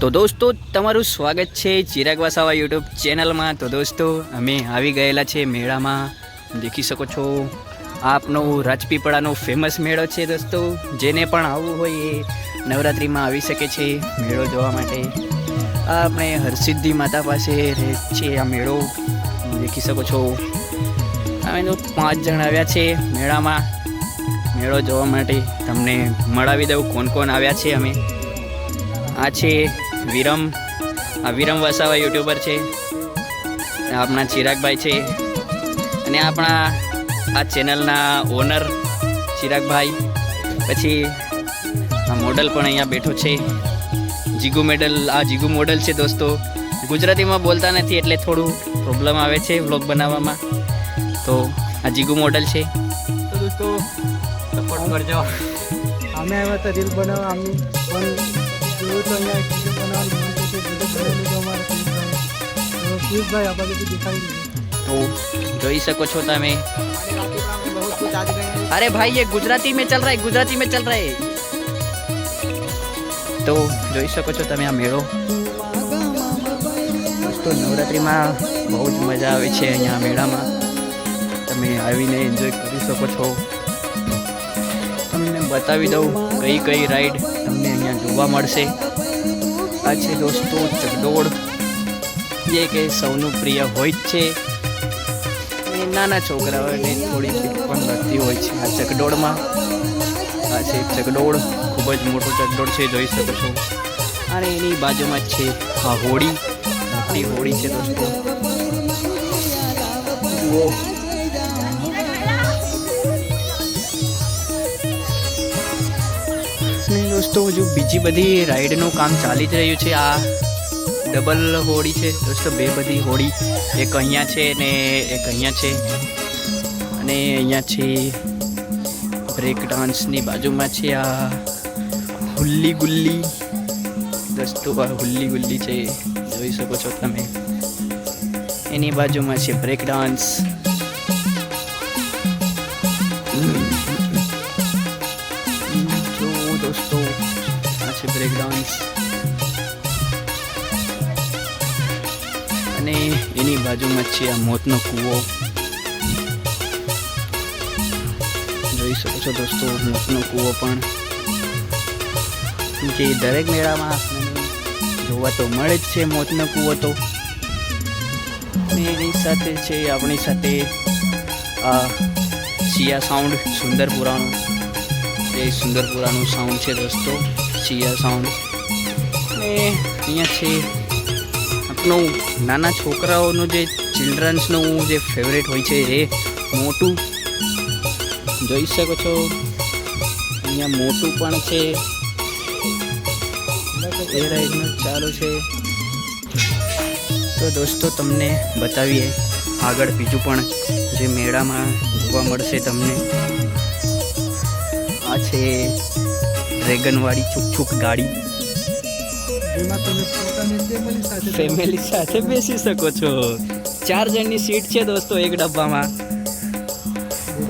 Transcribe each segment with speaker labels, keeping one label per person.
Speaker 1: તો દોસ્તો, તમારું સ્વાગત છે ચિરાગ વાસાવા યુટ્યુબ ચેનલમાં. તો દોસ્તો, અમે આવી ગયેલા છે મેળામાં. દેખી શકો છો, આપનો રાજપીપળાનો ફેમસ મેળો છે દોસ્તો. જેને પણ આવવું હોય એ નવરાત્રિમાં આવી શકે છે મેળો જોવા માટે. આ આપણે હરસિદ્ધિ માતા પાસે રહે છે આ મેળો. દેખી શકો છો. અમે તો પાંચ જણ આવ્યા છે મેળામાં. મેળો જોવા માટે તમને મળાવી દઉં કોણ કોણ આવ્યા છે અમે. આ છે વિરમ આ વિરમ વસાવા યુટ્યુબર છે આપણા ચિરાગભાઈ છે અને આપણા આ ચેનલના ઓનર ચિરાગભાઈ પછી આ મોડલ પણ અહીંયા બેઠો છે જીગુ મેડલ આ જીગુ મોડલ છે દોસ્તો ગુજરાતીમાં બોલતા નથી એટલે થોડું પ્રોબ્લેમ આવે છે વ્લોગ બનાવવામાં તો આ જીગુ મોડલ છે. તો દોસ્તો સપોર્ટ કરજો.
Speaker 2: અમે આવ્યા હતા રીલ બનાવવા અમે પણ જોયું તો અહીંયા વિડીયો બનાવવાનું મન થયું છે વિડીયો બનાવી લીધો અમારા પિયુષભાઈ તો પિયુષભાઈ આ બાજુથી દેખાડી દીધું
Speaker 1: तो જોઈ શકો છો તમે अरे भाई ये गुजराती में चल रहा है गुजराती में चल रहा है તો જોઈ શકો છો તમે આ મેળો દોસ્તો નવરાત્રિમાં બહુ જ મજા આવે છે અહીંયા મેળામાં તમે આવીને એન્જોય કરી શકો છો તમને બતાવી દઉં કઈ કઈ રાઈડ તમને અહીંયા જોવા મળશે. આ છે દોસ્તો ચકડોળ. જે કે સૌનું પ્રિય હોય જ છે. નાના છોકરાઓને થોડી પણ લાગતી હોય છે આ ચકડોળમાં. આ છે ચકડોળ. ખૂબ જ મોટો ચકડોળ છે, જોઈ શકો છો. અને એની બાજુમાં છે આ હોળી. મોટી હોળી છે દોસ્તો. દોસ્તો હજુ બીજી બધી રાઈડનું કામ ચાલી જ રહ્યું છે, આ ડબલ હોડી છે. દોસ્તો, બે બધી હોડી, એક અહીંયા છે ને એક અહીંયા છે. અને અહીંયા છે બ્રેક ડાન્સની બાજુમાં છે આ હુલ્લી ગુલ્લી. દોસ્તો, આ હુલ્લી ગુલ્લી છે, જોઈ શકો છો તમે. એની બાજુમાં છે બ્રેક ડાન્સ. અને એની બાજુમાં છે આ મોતનો કૂવો. જોઈ શકો છો દોસ્તો, મોતનો કૂવો પણ. જે દરેક મેળામાં જોવા તો મળે જ છે મોતનો કૂવો તો. એની સાથે છે આપણી સાથે આ સિયા સાઉન્ડ સુંદરપુરાનું. એ સુંદરપુરાનું સાઉન્ડ છે દોસ્તો સિયા સાઉન્ડ અને અહીંયા છે આપણું નાના છોકરાઓનું જે ચિલ્ડ્રન્સનું જે ફેવરેટ હોય છે એ મોટું. જોઈ શકો છો. અહીંયા મોટું પણ છે. એ રાઈડનું ચાલુ છે. તો દોસ્તો તમને બતાવીએ આગળ બીજું પણ જે મેળામાં જોવા મળશે તમને. આ છે ડ્રેગનવાળી છુક છુક ગાડી.
Speaker 2: એમાં તમે ફેમિલી સાથે
Speaker 1: બેસી શકો છો. ચાર જણની સીટ છે દોસ્તો, એક ડબ્બામાં.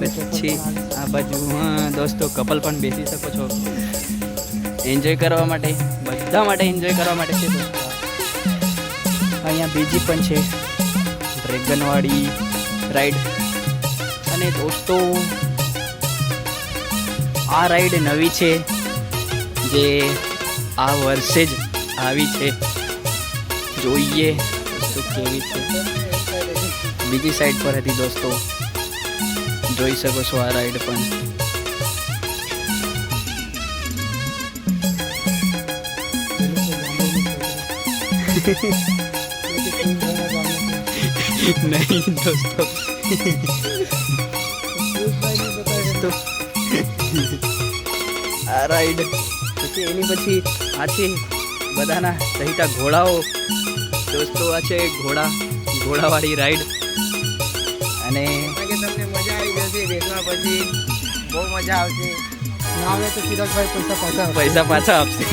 Speaker 1: પછી આ બાજુ, હા, દોસ્તો કપલ પણ બેસી શકો છો. એન્જોય કરવા માટે, બધા માટે એન્જોય કરવા માટે છે અહીંયા બીજી પણ છે. ડ્રેગનવાળી રાઈડ અને દોસ્તો, આ રાઈડ નવી છે, જે આ વર્ષે જ આવી છે. જોઈએ તો કેવી છે બીજી સાઈડ પર હતી દોસ્તો જોઈ શકો છો આ રાઈડ પણ નહીં દોસ્તો તો આ રાઈડ પછી એની પછી આ છે બધાના સહિતા ઘોડાઓ. દોસ્તો આ છે ઘોડા ઘોડાવાળી રાઈડ. અને
Speaker 2: તમને મજા આવી જશે દેખવા પછી. બહુ મજા આવશે. આવે તો ચિરાગભાઈ પૈસા પાછા આપશે.
Speaker 1: પૈસા પાછા આપશે.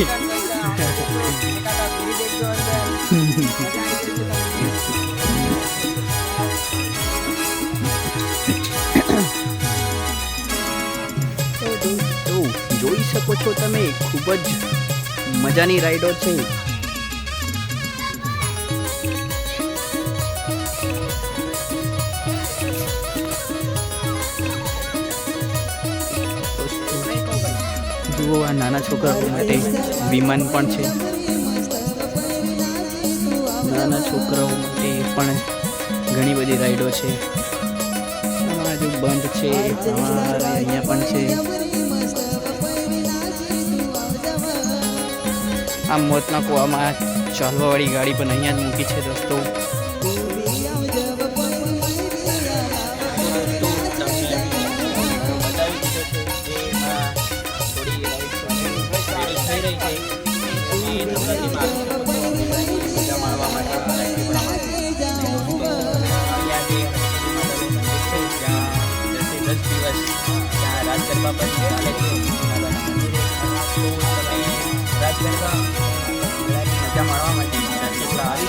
Speaker 1: જોઈ શકો છો તમે ખૂબ જ મજાની રાઈડો છે. જુઓ આ નાના છોકરાઓ માટે વિમાન પણ છે. નાના છોકરાઓ માટે પણ ઘણી બધી રાઈડો છે. આ બંધ છે અહીંયા પણ છે. આ મોતના કૂવામાં ચાલવાવાળી ગાડી પણ અહીંયા જ મૂકી છે દોસ્તો. લાઈક કરતા મજા માણવા માટે એટલા આવી